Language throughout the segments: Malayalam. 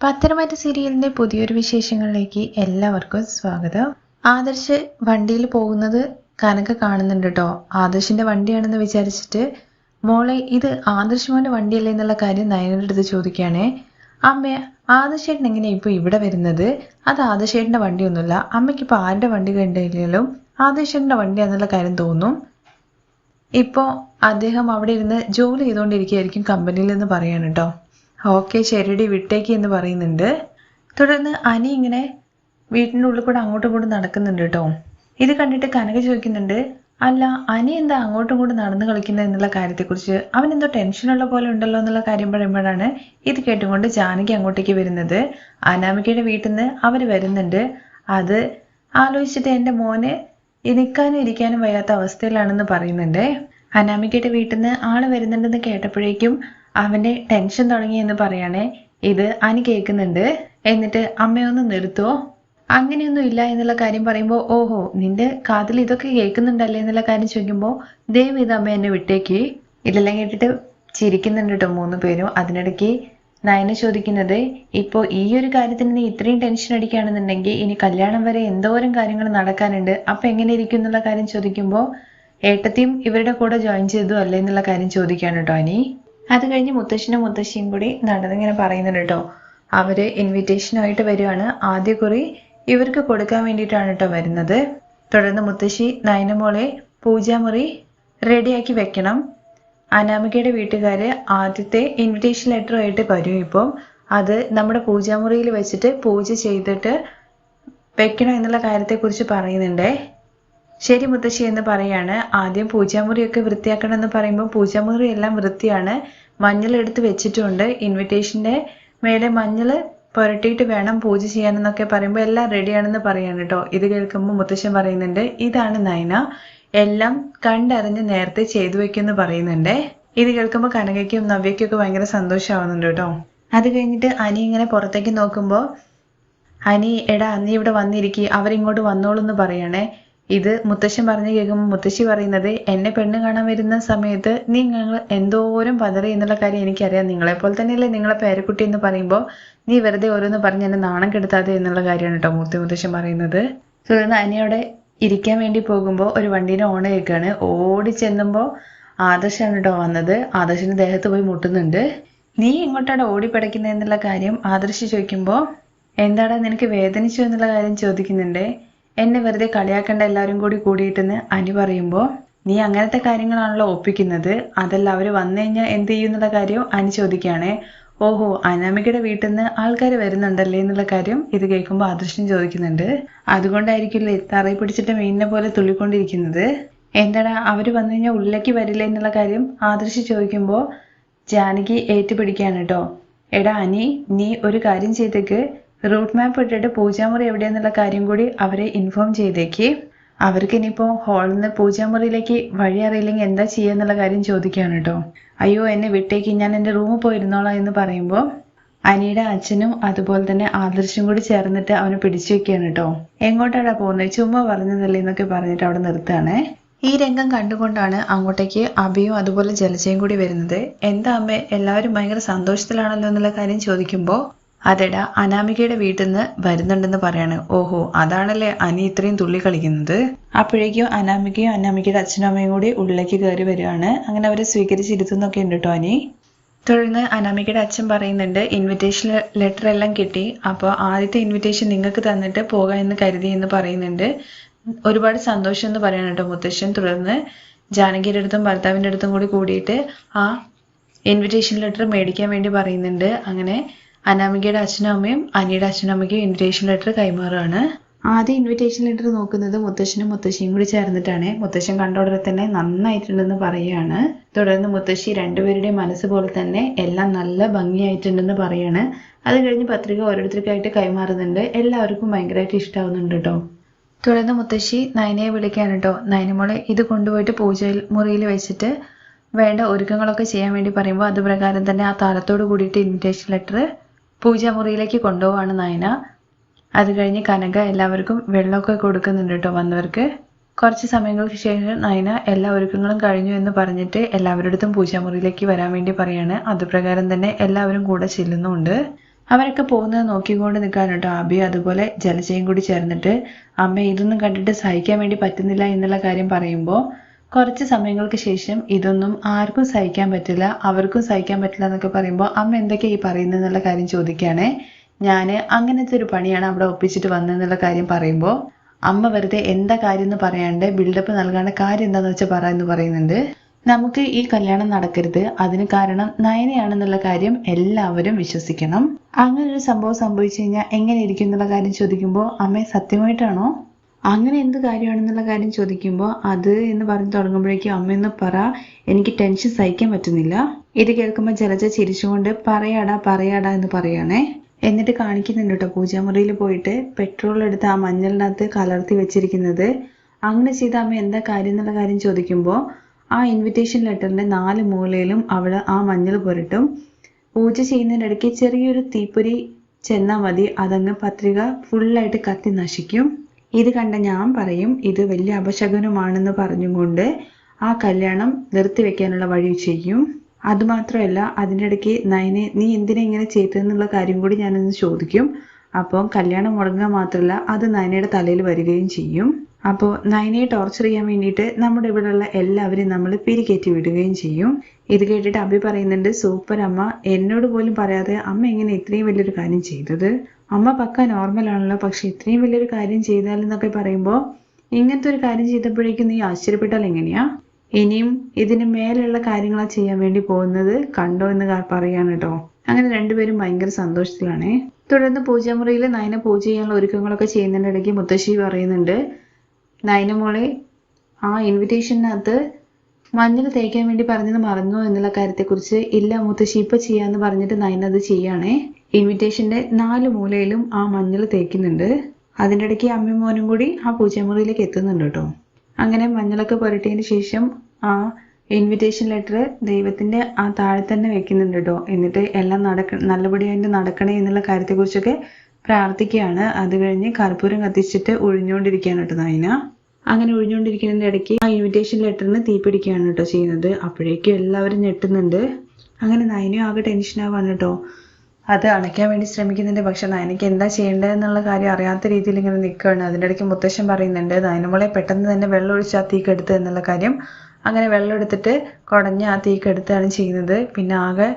പത്തനംതിട്ട സീരിയലിന്റെ പുതിയൊരു വിശേഷങ്ങളിലേക്ക് എല്ലാവർക്കും സ്വാഗതം. ആദർശ് വണ്ടിയിൽ പോകുന്നത് കനക കാണുന്നുണ്ട് കേട്ടോ ആദർശിന്റെ വണ്ടിയാണെന്ന് വിചാരിച്ചിട്ട് മോളെ ഇത് ആദർശ് മോന്റെ വണ്ടിയല്ലേ എന്നുള്ള കാര്യം നയനയുടെ അടുത്ത് ചോദിക്കുകയാണേ. അമ്മ ആദർശേട്ടൻ എങ്ങനെയാണ് ഇപ്പൊ ഇവിടെ വരുന്നത്? അത് ആദർശേട്ടന്റെ വണ്ടിയൊന്നുമില്ല. അമ്മയ്ക്ക് ഇപ്പൊ ആരുടെ വണ്ടി കണ്ടില്ലെങ്കിലും ആദർശേട്ടന്റെ വണ്ടിയാന്നുള്ള കാര്യം തോന്നും. ഇപ്പോ അദ്ദേഹം അവിടെ ഇരുന്ന് ജോലി ചെയ്തുകൊണ്ടിരിക്കുകയായിരിക്കും കമ്പനിയിൽ നിന്ന് പറയാണ് കേട്ടോ ഓക്കെ ശരിടി വിട്ടേക്ക് എന്ന് പറയുന്നുണ്ട്. തുടർന്ന് അനി ഇങ്ങനെ വീട്ടിന്റെ ഉള്ളിൽ കൂടെ അങ്ങോട്ടും ഇങ്ങോട്ടും നടക്കുന്നുണ്ട് കേട്ടോ. ഇത് കണ്ടിട്ട് കനക ചോദിക്കുന്നുണ്ട് അല്ല അനി എന്താ അങ്ങോട്ടും ഇങ്ങോട്ടും നടന്നു കളിക്കുന്നത് എന്നുള്ള കാര്യത്തെക്കുറിച്ച്? അവൻ എന്തോ ടെൻഷനുള്ള പോലെ ഉണ്ടല്ലോ എന്നുള്ള കാര്യം പറയുമ്പോഴാണ് ഇത് കേട്ടുകൊണ്ട് ജാനകി അങ്ങോട്ടേക്ക് വരുന്നത്. അനാമികയുടെ വീട്ടിൽ നിന്ന് അവർ വരുന്നുണ്ട്. അത് ആലോചിച്ചിട്ട് എന്റെ മോന് നിൽക്കാനും ഇരിക്കാനും വയ്യാത്ത അവസ്ഥയിലാണെന്ന് പറയുന്നുണ്ട്. അനാമികയുടെ വീട്ടിൽ നിന്ന് ആൾ വരുന്നുണ്ടെന്ന് കേട്ടപ്പോഴേക്കും അവന്റെ ടെൻഷൻ തുടങ്ങി എന്ന് പറയണേ. ഇത് അനി കേൾക്കുന്നുണ്ട്. എന്നിട്ട് അമ്മയൊന്ന് നിർത്തുവോ അങ്ങനെയൊന്നും ഇല്ല എന്നുള്ള കാര്യം പറയുമ്പോൾ ഓഹോ നിന്റെ കാതിൽ ഇതൊക്കെ കേൾക്കുന്നുണ്ടല്ലേ എന്നുള്ള കാര്യം ചോദിക്കുമ്പോൾ ദൈവം ഇത് അമ്മ എന്നെ വിട്ടേക്ക്. ഇതെല്ലാം കേട്ടിട്ട് ചിരിക്കുന്നുണ്ട് കേട്ടോ മൂന്ന് പേരും. അതിനിടയ്ക്ക് നയന ചോദിക്കുന്നത് ഇപ്പോൾ ഈ ഒരു കാര്യത്തിന് നീ ഇത്രയും ടെൻഷൻ അടിക്കുകയാണെന്നുണ്ടെങ്കിൽ ഇനി കല്യാണം വരെ എന്തോരം കാര്യങ്ങൾ നടക്കാനുണ്ട്? അപ്പം എങ്ങനെ ഇരിക്കും എന്നുള്ള കാര്യം ചോദിക്കുമ്പോൾ ഏട്ടത്തിയും ഇവരുടെ കൂടെ ജോയിൻ ചെയ്തു അല്ലേ എന്നുള്ള കാര്യം ചോദിക്കുകയാണ് കേട്ടോ അനി. അത് കഴിഞ്ഞ് മുത്തശ്ശനും മുത്തശ്ശിയും കൂടി നടന്നിങ്ങനെ പറയുന്നുണ്ട് കേട്ടോ. അവർ ഇൻവിറ്റേഷനായിട്ട് വരുവാണ് ആദ്യ കുറി ഇവർക്ക് കൊടുക്കാൻ വേണ്ടിയിട്ടാണ് കേട്ടോ വരുന്നത്. തുടർന്ന് മുത്തശ്ശി നയനമോളെ പൂജാമുറി റെഡിയാക്കി വെക്കണം. അനാമികയുടെ വീട്ടുകാര് ആദ്യത്തെ ഇൻവിറ്റേഷൻ ലെറ്ററുമായിട്ട് വരും ഇപ്പം. അത് നമ്മുടെ പൂജാമുറിയിൽ വെച്ചിട്ട് പൂജ ചെയ്തിട്ട് വെക്കണം എന്നുള്ള കാര്യത്തെക്കുറിച്ച് പറയുന്നുണ്ടേ. ശരി മുത്തശ്ശി എന്ന് പറയാണ്. ആദ്യം പൂജാമുറിയൊക്കെ വൃത്തിയാക്കണം എന്ന് പറയുമ്പോൾ പൂജാമുറി എല്ലാം വൃത്തിയാണ്. മഞ്ഞൾ എടുത്ത് വെച്ചിട്ടുണ്ട്. ഇൻവിറ്റേഷന്റെ മേലെ മഞ്ഞൾ പുരട്ടിയിട്ട് വേണം പൂജ ചെയ്യാനെന്നൊക്കെ പറയുമ്പോൾ എല്ലാം റെഡിയാണെന്ന് പറയാണ് കേട്ടോ. ഇത് കേൾക്കുമ്പോൾ മുത്തശ്ശൻ പറയുന്നുണ്ട് ഇതാണ് നയന. എല്ലാം കണ്ടറിഞ്ഞ് നേരത്തെ ചെയ്തു വെക്കുമെന്ന് പറയുന്നുണ്ട്. ഇത് കേൾക്കുമ്പോൾ കനകയ്ക്കും നവ്യയ്ക്കും ഒക്കെ ഭയങ്കര സന്തോഷമാവുന്നുണ്ട് കേട്ടോ. അത് കഴിഞ്ഞിട്ട് അനി ഇങ്ങനെ പുറത്തേക്ക് നോക്കുമ്പോൾ അനി എടാ നീ ഇവിടെ വന്നിരിക്കുക അവരിങ്ങോട്ട് വന്നോളൂ എന്ന് പറയണേ. ഇത് മുത്തശ്ശൻ പറഞ്ഞു കേൾക്കുമ്പോൾ മുത്തശ്ശി പറയുന്നത് എന്നെ പെണ്ണ് കാണാൻ വരുന്ന സമയത്ത് നിങ്ങൾ എന്തോരം പതറി എന്നുള്ള കാര്യം എനിക്കറിയാം. നിങ്ങളെ പോലെ തന്നെയല്ലേ നിങ്ങളെ പേരക്കുട്ടി എന്ന് പറയുമ്പോൾ നീ വെറുതെ ഓരോന്ന് പറഞ്ഞ് എന്നെ നാണം കെടുത്താതെ എന്നുള്ള കാര്യമാണ് കേട്ടോ മൂർത്തി മുത്തശ്ശൻ പറയുന്നത്. തുടർന്ന് അനിയോടെ ഇരിക്കാൻ വേണ്ടി പോകുമ്പോൾ ഒരു വണ്ടീനെ ഓണ കേൾക്കുകയാണ് ഓടി ചെന്നുമ്പോൾ ആദർശാണ് കേട്ടോ വന്നത്. ആദർശന് ദേഹത്ത് പോയി മുട്ടുന്നുണ്ട്. നീ എങ്ങോട്ടാണ് ഓടിപ്പടയ്ക്കുന്നത് എന്നുള്ള കാര്യം ആദർശ് ചോദിക്കുമ്പോൾ എന്താടാ നിനക്ക് വേദനിച്ചു എന്നുള്ള കാര്യം ചോദിക്കുന്നുണ്ട്? എന്നെ വെറുതെ കളിയാക്കേണ്ട എല്ലാവരും കൂടി കൂടിയിട്ടെന്ന് അനു പറയുമ്പോൾ നീ അങ്ങനത്തെ കാര്യങ്ങളാണല്ലോ ഒപ്പിക്കുന്നത്. അതല്ല അവർ വന്നു കഴിഞ്ഞാൽ എന്ത് ചെയ്യും എന്നുള്ള കാര്യം അനി ചോദിക്കുകയാണേ. ഓഹോ അനാമികയുടെ വീട്ടിൽ നിന്ന് ആൾക്കാർ വരുന്നുണ്ടല്ലേ എന്നുള്ള കാര്യം ഇത് കേൾക്കുമ്പോൾ ആദർശം ചോദിക്കുന്നുണ്ട്. അതുകൊണ്ടായിരിക്കില്ലേ തറയിൽ പിടിച്ചിട്ട് മീനിനെ പോലെ തുള്ളിക്കൊണ്ടിരിക്കുന്നത്? എന്താടാ അവർ വന്നു കഴിഞ്ഞാൽ ഉള്ളിലേക്ക് വരില്ലേ എന്നുള്ള കാര്യം ആദർശ് ചോദിക്കുമ്പോൾ ജാനകി ഏറ്റുപിടിക്കുകയാണ് കേട്ടോ എടാ അനി നീ ഒരു കാര്യം ചെയ്തേക്ക്. റൂട്ട് മാപ്പ് ഇട്ടിട്ട് പൂജാമുറി എവിടെയെന്നുള്ള കാര്യം കൂടി അവരെ ഇൻഫോം ചെയ്തേക്ക്. അവർക്ക് ഇനിയിപ്പോൾ ഹാളിൽ നിന്ന് പൂജാമുറിയിലേക്ക് വഴി അറിയില്ലെങ്കിൽ എന്താ ചെയ്യുക എന്നുള്ള കാര്യം ചോദിക്കുകയാണ് കേട്ടോ അയ്യോ എന്നെ വിട്ടേക്ക്. ഞാൻ എന്റെ റൂമിൽ പോയിരുന്നോളാം എന്ന് പറയുമ്പോൾ അനിയുടെ അച്ഛനും അതുപോലെ തന്നെ ആദർശും കൂടി ചേർന്നിട്ട് അവനെ പിടിച്ചു വെക്കുകയാണ് കേട്ടോ എങ്ങോട്ടാടാ പോകുന്നത്? ചുമ്മാ പറഞ്ഞതല്ലേ എന്നൊക്കെ പറഞ്ഞിട്ട് അവിടെ നിർത്തുകയാണേ. ഈ രംഗം കണ്ടുകൊണ്ടാണ് അങ്ങോട്ടേക്ക് അഭിയും അതുപോലെ ജലജയും കൂടി വരുന്നത്. എന്താ അമ്മേ എല്ലാവരും ഭയങ്കര സന്തോഷത്തിലാണല്ലോ എന്നുള്ള കാര്യം ചോദിക്കുമ്പോൾ അതെടാ അനാമികയുടെ വീട്ടിൽ നിന്ന് വരുന്നുണ്ടെന്ന് പറയാണ്. ഓഹോ അതാണല്ലേ അനി ഇത്രയും തുള്ളി കളിക്കുന്നത്? അപ്പോഴേക്കും അനാമികയും അനാമികയുടെ അച്ഛനും അമ്മയും കൂടി ഉള്ളിലേക്ക് കയറി വരികയാണ്. അങ്ങനെ അവരെ സ്വീകരിച്ചിരുത്തുന്നൊക്കെ ഉണ്ട് കേട്ടോ അനി? തുടർന്ന് അനാമികയുടെ അച്ഛൻ പറയുന്നുണ്ട് ഇൻവിറ്റേഷൻ ലെറ്റർ എല്ലാം കിട്ടി. അപ്പോൾ ആദ്യത്തെ ഇൻവിറ്റേഷൻ നിങ്ങൾക്ക് തന്നിട്ട് പോകാം എന്ന് കരുതി എന്ന് പറയുന്നുണ്ട്. ഒരുപാട് സന്തോഷം എന്ന് പറയണം കേട്ടോ മുത്തശ്ശൻ. തുടർന്ന് ജാനകിയുടെ അടുത്തും ഭർത്താവിന്റെ അടുത്തും കൂടി കൂടിയിട്ട് ആ ഇൻവിറ്റേഷൻ ലെറ്റർ മേടിക്കാൻ വേണ്ടി പറയുന്നുണ്ട്. അങ്ങനെ അനാമികയുടെ അച്ഛനും അമ്മയും അനിയുടെ അച്ഛനും അമ്മയ്ക്കും ഇൻവിറ്റേഷൻ ലെറ്റർ കൈമാറുകയാണ്. ആദ്യം ഇൻവിറ്റേഷൻ ലെറ്റർ നോക്കുന്നത് മുത്തശ്ശനും മുത്തശ്ശിയും കൂടി ചേർന്നിട്ടാണ്. മുത്തശ്ശൻ കണ്ട ഉടനെ തന്നെ നന്നായിട്ടുണ്ടെന്ന് പറയുകയാണ്. തുടർന്ന് മുത്തശ്ശി രണ്ടുപേരുടെയും മനസ്സ് പോലെ തന്നെ എല്ലാം നല്ല ഭംഗിയായിട്ടുണ്ടെന്ന് പറയാണ് അത് കഴിഞ്ഞ് പത്രിക ഓരോരുത്തർക്കായിട്ട് കൈമാറുന്നുണ്ട്. എല്ലാവർക്കും ഭയങ്കരമായിട്ട് ഇഷ്ടാവുന്നുണ്ട് കേട്ടോ. തുടർന്ന് മുത്തശ്ശി നയനയെ വിളിക്കാൻ കേട്ടോ. നയനമോളെ ഇത് കൊണ്ടുപോയിട്ട് പൂജ മുറിയിൽ വെച്ചിട്ട് വേണ്ട ഒരുക്കങ്ങളൊക്കെ ചെയ്യാൻ വേണ്ടി പറയുമ്പോൾ അത് പ്രകാരം തന്നെ ആ താരത്തോട് കൂടിയിട്ട് ഇൻവിറ്റേഷൻ ലെറ്റർ പൂജാമുറിയിലേക്ക് കൊണ്ടുപോവാണ് നയന. അത് കഴിഞ്ഞ് കനക എല്ലാവർക്കും വെള്ളമൊക്കെ കൊടുക്കുന്നുണ്ട് കേട്ടോ വന്നവർക്ക്. കുറച്ച് സമയങ്ങൾക്ക് ശേഷം നയന എല്ലാ ഒരുക്കങ്ങളും കഴിഞ്ഞു എന്ന് പറഞ്ഞിട്ട് എല്ലാവരുടെ അടുത്തും പൂജാമുറിയിലേക്ക് വരാൻ വേണ്ടി പറയാണ്. അതുപ്രകാരം തന്നെ എല്ലാവരും കൂടെ ചെല്ലുന്നുണ്ട്. അവരൊക്കെ പോകുന്നത് നോക്കിക്കൊണ്ട് നിൽക്കാൻ കേട്ടോ അബി അതുപോലെ ജലജയും കൂടി ചേർന്നിട്ട് അമ്മ ഇതൊന്നും കണ്ടിട്ട് സഹിക്കാൻ വേണ്ടി പറ്റുന്നില്ല എന്നുള്ള കാര്യം പറയുമ്പോൾ കുറച്ച് സമയങ്ങൾക്ക് ശേഷം ഇതൊന്നും ആർക്കും സഹിക്കാൻ പറ്റില്ല അവർക്കും സഹിക്കാൻ പറ്റില്ല എന്നൊക്കെ പറയുമ്പോൾ അമ്മ എന്തൊക്കെയാ ഈ പറയുന്നത് എന്നുള്ള കാര്യം ചോദിക്കുകയാണേ. ഞാൻ അങ്ങനത്തെ ഒരു പണിയാണ് അവിടെ ഒപ്പിച്ചിട്ട് വന്നതെന്നുള്ള കാര്യം പറയുമ്പോൾ അമ്മ വെറുതെ എന്താ കാര്യം എന്ന് പറയാണ്ട് ബിൽഡപ്പ് നൽകാണ്ട് കാര്യം എന്താന്ന് വെച്ചാൽ പറ എന്ന് പറയുന്നുണ്ട്. നമുക്ക് ഈ കല്യാണം നടക്കരുത് അതിന് കാരണം നയനയാണെന്നുള്ള കാര്യം എല്ലാവരും വിശ്വസിക്കണം. അങ്ങനെ ഒരു സംഭവം സംഭവിച്ചു കഴിഞ്ഞാൽ എങ്ങനെ ഇരിക്കും എന്നുള്ള കാര്യം ചോദിക്കുമ്പോൾ അമ്മ സത്യമായിട്ടാണോ? അങ്ങനെ എന്ത് കാര്യമാണെന്നുള്ള കാര്യം ചോദിക്കുമ്പോൾ അത് എന്ന് പറഞ്ഞ് തുടങ്ങുമ്പോഴേക്കും അമ്മയെന്ന് പറ എനിക്ക് ടെൻഷൻ സഹിക്കാൻ പറ്റുന്നില്ല. ഇത് കേൾക്കുമ്പോൾ ജലജ ചിരിച്ചുകൊണ്ട് പറയാടാ പറയാടാ എന്ന് പറയണേ എന്നിട്ട് കാണിക്കുന്നുണ്ട് കേട്ടോ പൂജാമുറിയിൽ പോയിട്ട് പെട്രോൾ എടുത്ത് ആ മഞ്ഞളിനകത്ത് കലർത്തി വെച്ചിരിക്കുന്നത്. അങ്ങനെ ചെയ്ത അമ്മ എന്താ കാര്യം എന്നുള്ള കാര്യം ചോദിക്കുമ്പോൾ ആ ഇൻവിറ്റേഷൻ ലെറ്ററിന്റെ നാല് മൂലയിലും അവൾ ആ മഞ്ഞൾ പുരട്ടും. പൂജ ചെയ്യുന്നതിനിടയ്ക്ക് ചെറിയൊരു തീപ്പൊരി ചെന്നാൽ മതി അതങ്ങ് പത്രിക ഫുള്ളായിട്ട് കത്തി നശിക്കും. ഇത് കണ്ട ഞാൻ പറയും ഇത് വലിയ അപശകുനമാണെന്ന് പറഞ്ഞുകൊണ്ട് ആ കല്യാണം നിർത്തിവെക്കാനുള്ള വഴി ചെയ്യും. അതുമാത്രമല്ല അതിന്റെ ഇടയ്ക്ക് നയനെ നീ എന്തിനാ ഇങ്ങനെ ചെയ്തതെന്നുള്ള കാര്യം കൂടി ഞാനൊന്ന് ചോദിക്കും. അപ്പോൾ കല്യാണം മുടങ്ങുക മാത്രമല്ല അത് നയനയുടെ തലയിൽ വരികയും ചെയ്യും. അപ്പോൾ നയനയെ ടോർച്ചർ ചെയ്യാൻ വേണ്ടിയിട്ട് നമ്മുടെ ഇവിടെയുള്ള എല്ലാവരെയും നമ്മൾ പിരികേറ്റി വിടുകയും ചെയ്യും. ഇത് കേട്ടിട്ട് അഭി പറയുന്നുണ്ട് സൂപ്പർ അമ്മ എന്നോട് പോലും പറയാതെ അമ്മ എങ്ങനെ ഇത്രയും വലിയൊരു കാര്യം ചെയ്തത്? അമ്മ പക്ക നോർമൽ ആണല്ലോ. പക്ഷെ ഇത്രയും വലിയൊരു കാര്യം ചെയ്താലെന്നൊക്കെ പറയുമ്പോൾ ഇങ്ങനത്തെ ഒരു കാര്യം ചെയ്തപ്പോഴേക്കും നീ ആശ്ചര്യപ്പെട്ടാൽ എങ്ങനെയാ? ഇനിയും ഇതിന് മേലുള്ള കാര്യങ്ങളാ ചെയ്യാൻ വേണ്ടി പോകുന്നത് കണ്ടോ എന്ന് പറയാണ് കേട്ടോ അങ്ങനെ രണ്ടുപേരും ഭയങ്കര സന്തോഷത്തിലാണേ. തുടർന്ന് പൂജാമുറിയിൽ നയന പൂജ ചെയ്യാനുള്ള ഒരുക്കങ്ങളൊക്കെ ചെയ്യുന്നതിന്റെ ഇടയ്ക്ക് മുത്തശ്ശി പറയുന്നുണ്ട് നയന മോളെ ആ ഇൻവിറ്റേഷനകത്ത് മഞ്ഞൾ തേക്കാൻ വേണ്ടി പറഞ്ഞത് മറന്നു എന്നുള്ള കാര്യത്തെക്കുറിച്ച് ഇല്ല മുത്തശ്ശി. ഇപ്പൊ ചെയ്യാന്ന് പറഞ്ഞിട്ട് നയന അത് ചെയ്യാണേ ഇൻവിറ്റേഷന്റെ നാല് മൂലയിലും ആ മഞ്ഞൾ തേക്കുന്നുണ്ട്. അതിന്റെ ഇടയ്ക്ക് അമ്മയും മോനും കൂടി ആ പൂജമുറിയിലേക്ക് എത്തുന്നുണ്ട് കേട്ടോ. അങ്ങനെ മഞ്ഞളൊക്കെ പുരട്ടിയതിന് ശേഷം ആ ഇൻവിറ്റേഷൻ ലെറ്റർ ദൈവത്തിന്റെ ആ താഴെ തന്നെ വെക്കുന്നുണ്ട് കേട്ടോ. എന്നിട്ട് എല്ലാം നടക്ക നല്ലപടിയായിട്ട് നടക്കണേ എന്നുള്ള കാര്യത്തെക്കുറിച്ചൊക്കെ പ്രാർത്ഥിക്കുകയാണ്. അത് കഴിഞ്ഞ് കർപ്പൂരം കത്തിച്ചിട്ട് ഒഴിഞ്ഞുകൊണ്ടിരിക്കുകയാണ് കേട്ടോ നായന അങ്ങനെ ഒഴിഞ്ഞുകൊണ്ടിരിക്കുന്നതിന്റെ ഇടയ്ക്ക് ആ ഇൻവിറ്റേഷൻ ലെറ്ററിന് തീപിടിക്കുകയാണ് കേട്ടോ ചെയ്യുന്നത്. അപ്പോഴേക്കും എല്ലാവരും ഞെട്ടുന്നുണ്ട്. അങ്ങനെ നയനയും ആകെ ടെൻഷനാവാണ് കേട്ടോ. അത് അണയ്ക്കാൻ വേണ്ടി ശ്രമിക്കുന്നുണ്ട്. പക്ഷെ നയനയ്ക്ക് എന്താ ചെയ്യേണ്ടതെന്നുള്ള കാര്യം അറിയാത്ത രീതിയിൽ ഇങ്ങനെ നിൽക്കുകയാണ്. അതിന്റെ ഇടയ്ക്ക് മുത്തശ്ശൻ പറയുന്നുണ്ട് നയനമോളെ പെട്ടെന്ന് തന്നെ വെള്ളം ഒഴിച്ച് ആ തീക്കെടുത്ത് എന്നുള്ള കാര്യം. അങ്ങനെ വെള്ളം എടുത്തിട്ട് കുടഞ്ഞ് ആ തീക്കെടുത്താണ് ചെയ്യുന്നത്. പിന്നെ ആകെ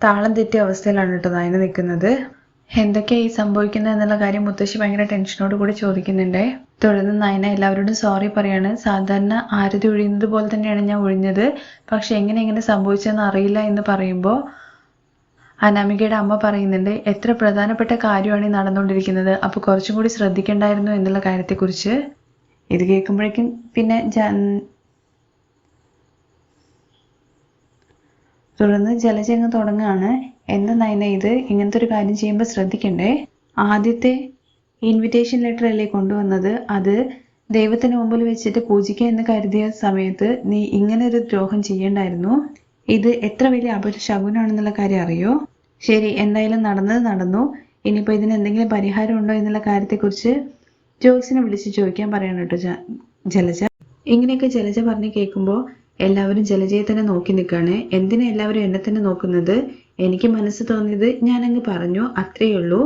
താളം തെറ്റിയ അവസ്ഥയിലാണ് കേട്ടോ നയന നിൽക്കുന്നത്. എന്തൊക്കെയാണ് ഈ സംഭവിക്കുന്നത് എന്നുള്ള കാര്യം മുത്തശ്ശി ഭയങ്കര ടെൻഷനോട് കൂടി ചോദിക്കുന്നുണ്ട്. തുടർന്ന് നയന എല്ലാവരോടും സോറി പറയാണ്. സാധാരണ ആരതി ഒഴിയുന്നത് പോലെ തന്നെയാണ് ഞാൻ ഒഴിഞ്ഞത്. പക്ഷെ എങ്ങനെ എങ്ങനെ സംഭവിച്ചതെന്ന് അറിയില്ല എന്ന് പറയുമ്പോൾ അനാമികയുടെ അമ്മ പറയുന്നുണ്ട് എത്ര പ്രധാനപ്പെട്ട കാര്യമാണ് നടന്നുകൊണ്ടിരിക്കുന്നത്. അപ്പോൾ കുറച്ചും കൂടി ശ്രദ്ധിക്കേണ്ടായിരുന്നു എന്നുള്ള കാര്യത്തെക്കുറിച്ച്. ഇത് കേൾക്കുമ്പോഴേക്കും പിന്നെ തുടർന്ന് ജലജങ്ങ് തുടങ്ങുകയാണ്. എന്താ നയന ഇത്? ഇങ്ങനത്തെ ഒരു കാര്യം ചെയ്യുമ്പോൾ ശ്രദ്ധിക്കണ്ടേ? ആദ്യത്തെ ഇൻവിറ്റേഷൻ ലെറ്റർ അല്ലേ കൊണ്ടുവന്നത്? അത് ദൈവത്തിന് മുമ്പിൽ വെച്ചിട്ട് പൂജിക്കുക എന്ന് കരുതിയ സമയത്ത് നീ ഇങ്ങനെ ഒരു ദ്രോഹം ചെയ്യണ്ടായിരുന്നു. ഇത് എത്ര വലിയ അപശകുനാണെന്നുള്ള കാര്യം അറിയോ? ശരി എന്തായാലും നടന്നത് നടന്നു. ഇനിയിപ്പോൾ ഇതിന് എന്തെങ്കിലും പരിഹാരം ഉണ്ടോ എന്നുള്ള കാര്യത്തെക്കുറിച്ച് ജോത്സിനെ വിളിച്ച് ചോദിക്കാൻ പറയണം കേട്ടോ ജലജ. ഇങ്ങനെയൊക്കെ ജലജ പറഞ്ഞ് കേൾക്കുമ്പോൾ എല്ലാവരും ജലജയെ തന്നെ നോക്കി നിൽക്കുകയാണ്. എന്തിനാ എല്ലാവരും എന്നെ തന്നെ നോക്കുന്നത്? എനിക്ക് മനസ്സ് തോന്നിയത് ഞാൻ അങ്ങ് പറഞ്ഞു അത്രയേ ഉള്ളൂ.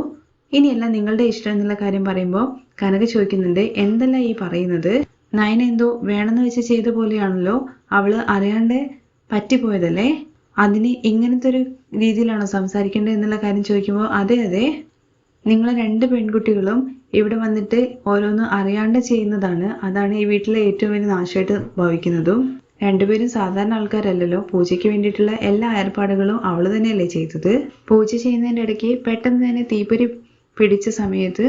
ഇനിയല്ല നിങ്ങളുടെ ഇഷ്ടം എന്നുള്ള കാര്യം പറയുമ്പോൾ കനക ചോദിക്കുന്നുണ്ട് എന്തല്ല ഈ പറയുന്നത്? നയന എന്തോ വേണമെന്ന് വെച്ച് ചെയ്ത പോലെയാണല്ലോ. അവൾ അറിയാണ്ട് പറ്റിപ്പോയതല്ലേ? അതിന് ഇങ്ങനത്തെ ഒരു രീതിയിലാണോ സംസാരിക്കേണ്ടത് എന്നുള്ള കാര്യം ചോദിക്കുമ്പോൾ അതെ അതെ. നിങ്ങൾ രണ്ട് പെൺകുട്ടികളും ഇവിടെ വന്നിട്ട് ഓരോന്ന് അറിയാണ്ട് ചെയ്യുന്നതാണ്. അതാണ് ഈ വീട്ടിലെ ഏറ്റവും വലിയ നാശമായിട്ട് ഭവിക്കുന്നതും. രണ്ടുപേരും സാധാരണ ആൾക്കാരല്ലല്ലോ. പൂജയ്ക്ക് വേണ്ടിയിട്ടുള്ള എല്ലാ ഏർപ്പാടുകളും അവൾ തന്നെയല്ലേ ചെയ്തത്. പൂജ ചെയ്യുന്നതിന്റെ ഇടയ്ക്ക് പെട്ടെന്ന് തന്നെ തീപ്പൊരി പിടിച്ച സമയത്ത്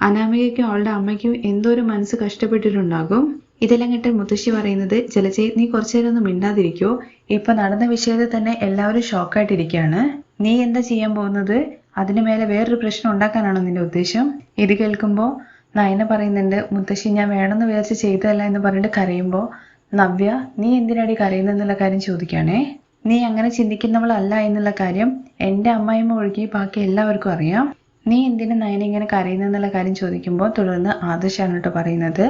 അനാമികയ്ക്കും അവളുടെ അമ്മയ്ക്കും എന്തോ ഒരു മനസ്സ് കഷ്ടപ്പെട്ടിട്ടുണ്ടാകും. ഇതെല്ലാം കേട്ട് മുത്തശ്ശി പറയുന്നത് ജലജയ് നീ കുറച്ചു നേരം ഒന്ന് മിണ്ടാതിരിക്കോ. ഇപ്പൊ നടന്ന വിഷയത്തിൽ തന്നെ എല്ലാവരും ഷോക്കായിട്ടിരിക്കുകയാണ്. നീ എന്താ ചെയ്യാൻ പോകുന്നത്? അതിന് മേലെ വേറൊരു പ്രശ്നം ഉണ്ടാക്കാനാണോ നിന്റെ ഉദ്ദേശം? ഇത് കേൾക്കുമ്പോൾ നയന പറയുന്നുണ്ട് മുത്തശ്ശി ഞാൻ വേണമെന്ന് വിചാരിച്ച് ചെയ്തതല്ല എന്ന് പറഞ്ഞിട്ട് കരയുമ്പോൾ നവ്യ നീ എന്തിനാടി കരയുന്നെന്നുള്ള കാര്യം ചോദിക്കുകയാണേ? നീ അങ്ങനെ ചിന്തിക്കുന്നവളല്ല എന്നുള്ള കാര്യം എന്റെ അമ്മായിമ്മ ഒഴുകി ബാക്കി എല്ലാവർക്കും അറിയാം. നീ എന്തിനു നയന ഇങ്ങനെ കരയുന്നെന്നുള്ള കാര്യം ചോദിക്കുമ്പോൾ തുടർന്ന് ആദർശാണ് കേട്ടോ പറയുന്നത്.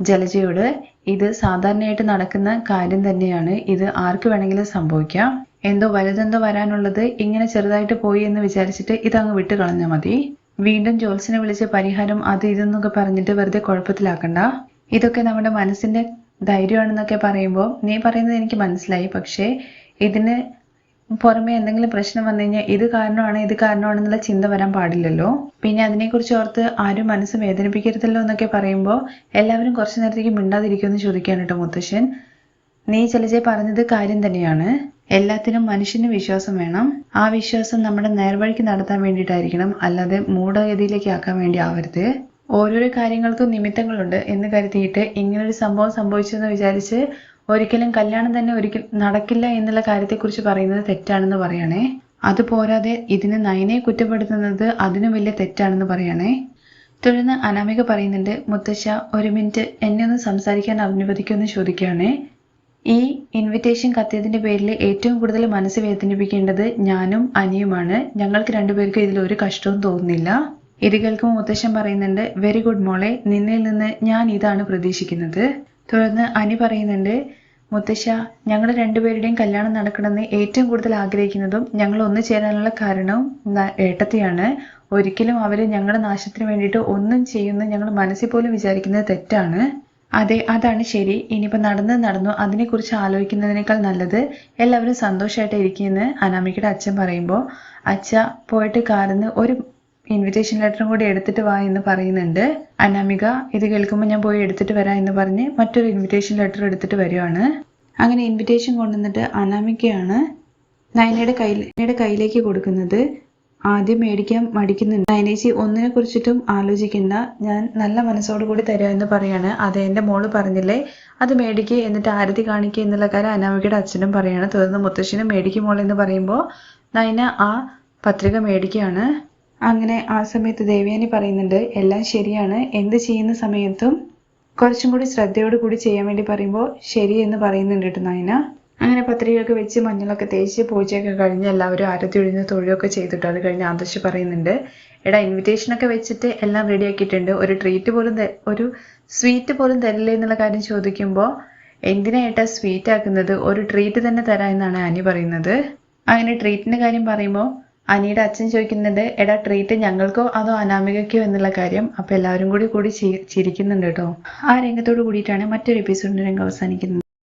ജലജയോട് ഇത് സാധാരണയായിട്ട് നടക്കുന്ന കാര്യം തന്നെയാണ്. ഇത് ആർക്ക് വേണമെങ്കിലും സംഭവിക്കാം. എന്തോ വലുതെന്തോ വരാനുള്ളത് ഇങ്ങനെ ചെറുതായിട്ട് പോയി എന്ന് വിചാരിച്ചിട്ട് ഇതങ്ങ് വിട്ട് കളഞ്ഞാൽ മതി. വീണ്ടും ജോത്സിനെ വിളിച്ച് പരിഹാരം അത് ഇതെന്നൊക്കെ പറഞ്ഞിട്ട് വെറുതെ കുഴപ്പത്തിലാക്കണ്ട. ഇതൊക്കെ നമ്മുടെ മനസ്സിന്റെ ധൈര്യമാണെന്നൊക്കെ പറയുമ്പോൾ നീ പറയുന്നത് എനിക്ക് മനസ്സിലായി. പക്ഷേ ഇതിന് പുറമെ എന്തെങ്കിലും പ്രശ്നം വന്നു കഴിഞ്ഞാൽ ഇത് കാരണമാണ് ഇത് കാരണമാണെന്നുള്ള ചിന്ത വരാൻ പാടില്ലല്ലോ. പിന്നെ അതിനെക്കുറിച്ച് ഓർത്ത് ആരും മനസ്സ് വേദനിപ്പിക്കരുതല്ലോ എന്നൊക്കെ പറയുമ്പോൾ എല്ലാവരും കുറച്ചു നേരത്തേക്ക് മിണ്ടാതിരിക്കുമെന്ന് ചോദിക്കുകയാണ് കേട്ടോ മുത്തശ്ശൻ. നീ ചലജെ പറഞ്ഞത് കാര്യം തന്നെയാണ്. എല്ലാത്തിനും മനുഷ്യന് വിശ്വാസം വേണം. ആ വിശ്വാസം നമ്മുടെ നേർവഴിക്ക് നടത്താൻ വേണ്ടിയിട്ടായിരിക്കണം. അല്ലാതെ മൂഢഗതിയിലേക്ക് ആക്കാൻ വേണ്ടി ആവരുത്. ഓരോരോ കാര്യങ്ങൾക്കും നിമിത്തങ്ങളുണ്ട് എന്ന് കരുതിയിട്ട് ഇങ്ങനൊരു സംഭവം സംഭവിച്ചു എന്ന് വിചാരിച്ച് ഒരിക്കലും കല്യാണം തന്നെ ഒരിക്കൽ നടക്കില്ല എന്നുള്ള കാര്യത്തെക്കുറിച്ച് പറയുന്നത് തെറ്റാണെന്ന് പറയണേ. അത് പോരാതെ ഇതിന് നയനെ കുറ്റപ്പെടുത്തുന്നത് അതിനും വലിയ തെറ്റാണെന്ന് പറയണേ. തുടർന്ന് അനാമിക പറയുന്നുണ്ട് മുത്തശ്ശ ഒരു മിനിറ്റ് എന്നെ ഒന്ന് സംസാരിക്കാൻ അനുവദിക്കുമെന്ന് ചോദിക്കുകയാണേ. ഈ ഇൻവിറ്റേഷൻ കത്തിയതിന്റെ പേരിൽ ഏറ്റവും കൂടുതൽ മനസ്സ് വേദനിപ്പിക്കേണ്ടത് ഞാനും അനിയുമാണ്. ഞങ്ങൾക്ക് രണ്ടുപേർക്കും ഇതിൽ ഒരു കഷ്ടവും തോന്നുന്നില്ല. ഇത് കേൾക്കുമ്പോൾ മുത്തശ്ശൻ പറയുന്നുണ്ട് വെരി ഗുഡ് മോളെ നിന്നിൽ നിന്ന് ഞാൻ ഇതാണ് പ്രതീക്ഷിക്കുന്നത്. തുടർന്ന് അനി പറയുന്നുണ്ട് മുത്തശ്ശ ഞങ്ങൾ രണ്ടുപേരുടെയും കല്യാണം നടക്കണമെന്ന് ഏറ്റവും കൂടുതൽ ആഗ്രഹിക്കുന്നതും ഞങ്ങൾ ഒന്നു ചേരാനുള്ള കാരണവും ഏട്ടത്തെയാണ്. ഒരിക്കലും അവർ ഞങ്ങളുടെ നാശത്തിന് വേണ്ടിയിട്ട് ഒന്നും ചെയ്യുന്ന ഞങ്ങൾ മനസ്സിൽ പോലും വിചാരിക്കുന്നത് തെറ്റാണ്. അതെ അതാണ് ശരി. ഇനിയിപ്പോൾ നടന്നത് നടന്നു അതിനെക്കുറിച്ച് ആലോചിക്കുന്നതിനേക്കാൾ നല്ലത് എല്ലാവരും സന്തോഷമായിട്ട് ഇരിക്കുമെന്ന് അനാമികയുടെ അച്ഛൻ പറയുമ്പോൾ അച്ഛ പോയിട്ട് കാറിന്ന് ഒരു ഇൻവിറ്റേഷൻ ലെറ്ററും കൂടി എടുത്തിട്ട് വാ എന്ന് പറയുന്നുണ്ട്. അനാമിക ഇത് കേൾക്കുമ്പോൾ ഞാൻ പോയി എടുത്തിട്ട് വരാം എന്ന് പറഞ്ഞ് മറ്റൊരു ഇൻവിറ്റേഷൻ ലെറ്റർ എടുത്തിട്ട് വരുവാണ്. അങ്ങനെ ഇൻവിറ്റേഷൻ കൊണ്ടുവന്നിട്ട് അനാമികയാണ് നയനയുടെ കയ്യിൽ നയനയുടെ കയ്യിലേക്ക് കൊടുക്കുന്നത്. ആദ്യം മേടിക്കാൻ മടിക്കുന്നുണ്ട്. നയനേച്ചി ഒന്നിനെ കുറിച്ചിട്ടും ആലോചിക്കണ്ട. ഞാൻ നല്ല മനസ്സോടു കൂടി തരാം എന്ന് പറയാണ്. അത് എന്റെ മോൾ പറഞ്ഞില്ലേ? അത് മേടിക്കുക എന്നിട്ട് ആരതി കാണിക്കുക എന്നുള്ള കാര്യം അനാമികയുടെ അച്ഛനും പറയാണ്. തുടർന്ന് മുത്തശ്ശനും മേടിക്കും മോളെന്ന് പറയുമ്പോൾ നയന ആ പത്രിക മേടിക്കുകയാണ്. അങ്ങനെ ആ സമയത്ത് ദേവയാനി പറയുന്നുണ്ട് എല്ലാം ശരിയാണ്. എന്ത് ചെയ്യുന്ന സമയത്തും കുറച്ചും കൂടി ശ്രദ്ധയോട് കൂടി ചെയ്യാൻ വേണ്ടി പറയുമ്പോൾ ശരി എന്ന് പറയുന്നുണ്ട് കേട്ടോ നയന. അങ്ങനെ പത്രികയൊക്കെ വെച്ച് മഞ്ഞളൊക്കെ തേച്ച് പൂജയൊക്കെ കഴിഞ്ഞ് എല്ലാവരും ആരത്തി ഒഴിഞ്ഞ് തൊഴിലൊക്കെ ചെയ്തിട്ട് അത് കഴിഞ്ഞ് ആദർശ് പറയുന്നുണ്ട് എടാ ഇൻവിറ്റേഷൻ ഒക്കെ വെച്ചിട്ട് എല്ലാം റെഡി ആക്കിയിട്ടുണ്ട്. ഒരു ട്രീറ്റ് പോലും ഒരു സ്വീറ്റ് പോലും തരില്ലേ എന്നുള്ള കാര്യം ചോദിക്കുമ്പോൾ എന്തിനായിട്ടാ സ്വീറ്റ് ആക്കുന്നത്? ഒരു ട്രീറ്റ് തന്നെ തരാം എന്നാണ് ആനി പറയുന്നത്. അങ്ങനെ ട്രീറ്റിന്റെ കാര്യം പറയുമ്പോൾ അനിയുടെ അച്ഛൻ ചോദിക്കുന്നുണ്ട് എടാ ട്രീറ്റ് ഞങ്ങൾക്കോ അതോ അനാമികയ്ക്കോ എന്നുള്ള കാര്യം? അപ്പൊ എല്ലാവരും കൂടി കൂടി ചിരിക്കുന്നുണ്ട് കേട്ടോ. ആ രംഗത്തോട് കൂടിയിട്ടാണ് മറ്റൊരു എപ്പിസോഡിന്റെ രംഗം അവസാനിക്കുന്നത്.